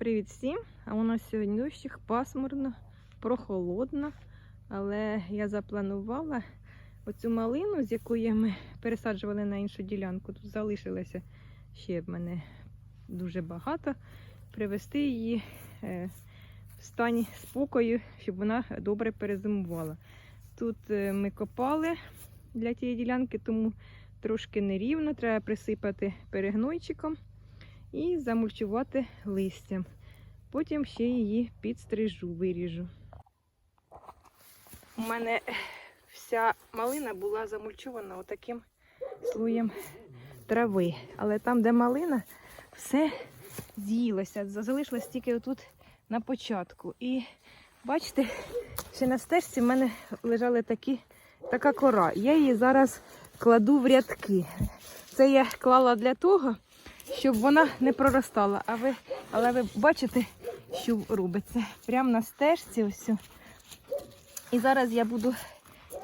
Привіт всім! А у нас сьогодні дощик пасмурно, прохолодно. Але я запланувала оцю малину, з якої ми пересаджували на іншу ділянку. Тут залишилося ще в мене дуже багато. Привести її е, в стані спокою, щоб вона добре перезимувала. Тут е, ми копали для тієї ділянки, тому трошки нерівно, треба присипати перегнойчиком і замульчувати листям. Потім ще її підстрижу, виріжу. У мене вся малина була замульчована отаким слоєм трави. Але там, де малина, все з'їлося. Залишилось тільки отут на початку. І бачите, ще на стежці в мене лежали такі, така кора. Я її зараз кладу в рядки. Це я клала для того, щоб вона не проростала. А ви, але ви бачите, що робиться? Прямо на стежці ось. І зараз я буду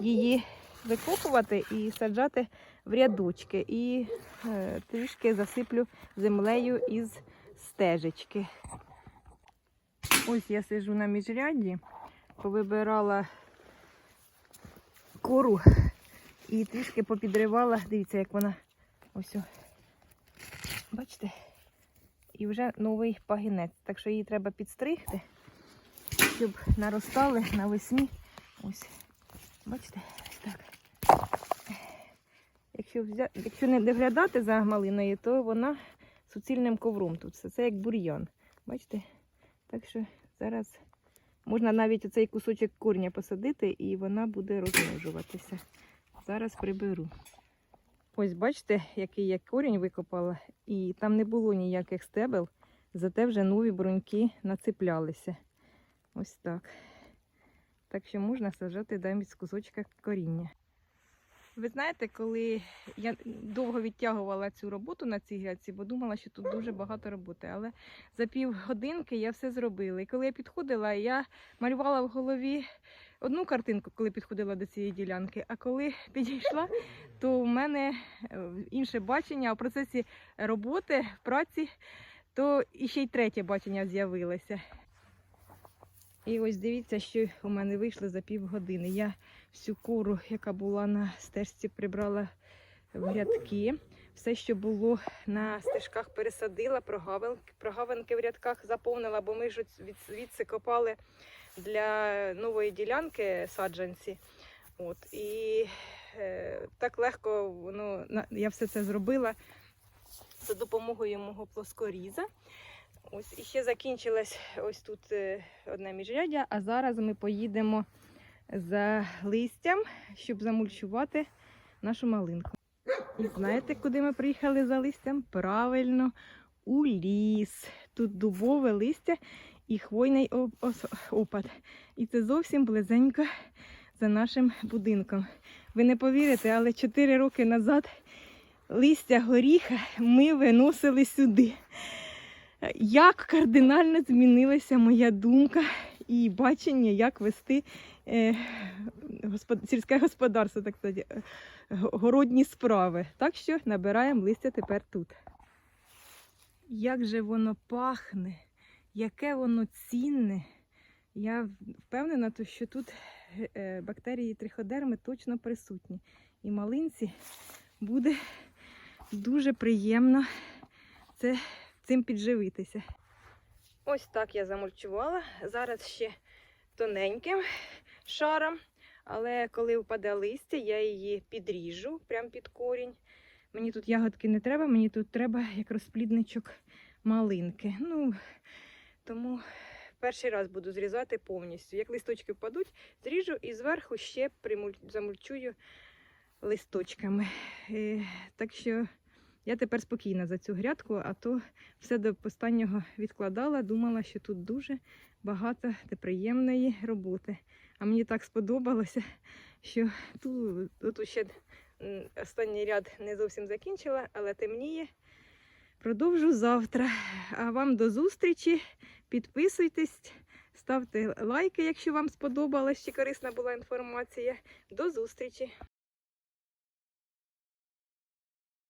її викопувати і саджати в рядочки. І е, трішки засиплю землею із стежечки. Ось я сижу на міжрядді, повибирала кору і трішки попідривала. Дивіться, як вона ось. Бачите? І вже новий пагінець. Так що її треба підстригти, щоб наростали навесні. Ось. Бачите? Так. Якщо, взя... Якщо не доглядати за малиною, то вона суцільним ковром тут. все. Це як бур'ян. Бачите? Так що зараз можна навіть оцей кусочок корня посадити і вона буде розмножуватися. Зараз приберу. Ось бачите, який я корінь викопала, і там не було ніяких стебел, зате вже нові бруньки нацеплялися. Ось так. Так що можна саджати навіть з кусочка коріння. Ви знаєте, коли я довго відтягувала цю роботу на цій грядці, бо думала, що тут дуже багато роботи. Але за півгодинки я все зробила. І коли я підходила, я малювала в голові одну картинку, коли підходила до цієї ділянки. А коли підійшла, то в мене е, інше бачення в процесі роботи, праці, то іще й третє бачення з'явилося. І ось дивіться, що у мене вийшло за півгодини. Я всю кору, яка була на стежці, прибрала в грядки. Все, що було на стежках, пересадила, прогавинки, прогавинки в рядках заповнила, бо ми ж від, звідси копали для нової ділянки саджанці. От, і е, так легко воно, на- я все це зробила за допомогою мого плоскоріза. Ось і ще закінчилось ось тут е, одне міжряддя, а зараз ми поїдемо за листям, щоб замульчувати нашу малинку. І знаєте, куди ми приїхали за листям? Правильно, у ліс. Тут дубове листя і хвойний опад. І це зовсім близенько за нашим будинком. Ви не повірите, але 4 роки назад листя горіха ми виносили сюди. Як кардинально змінилася моя думка і бачення, як вести е, господ... сільське господарство, так сказати, е, городні справи. Так що набираємо листя тепер тут. Як же воно пахне, яке воно цінне. Я впевнена, що тут е, бактерії триходерми точно присутні. І малинці буде дуже приємно це цим підживитися. Ось так я замульчувала. Зараз ще тоненьким шаром, але коли впаде листя, я її підріжу прямо під корінь. Мені тут ягодки не треба, мені тут треба як розплідничок малинки. Ну, тому перший раз буду зрізати повністю. Як листочки впадуть, зріжу і зверху ще замульчую листочками. Е, так що я тепер спокійна за цю грядку, а то все до останнього відкладала, думала, що тут дуже багато та приємної роботи. А мені так сподобалося, що тут, тут ще останній ряд не зовсім закінчила, але темніє. Продовжу завтра. А вам до зустрічі. Підписуйтесь, ставте лайки, якщо вам сподобалась чи корисна була інформація. До зустрічі!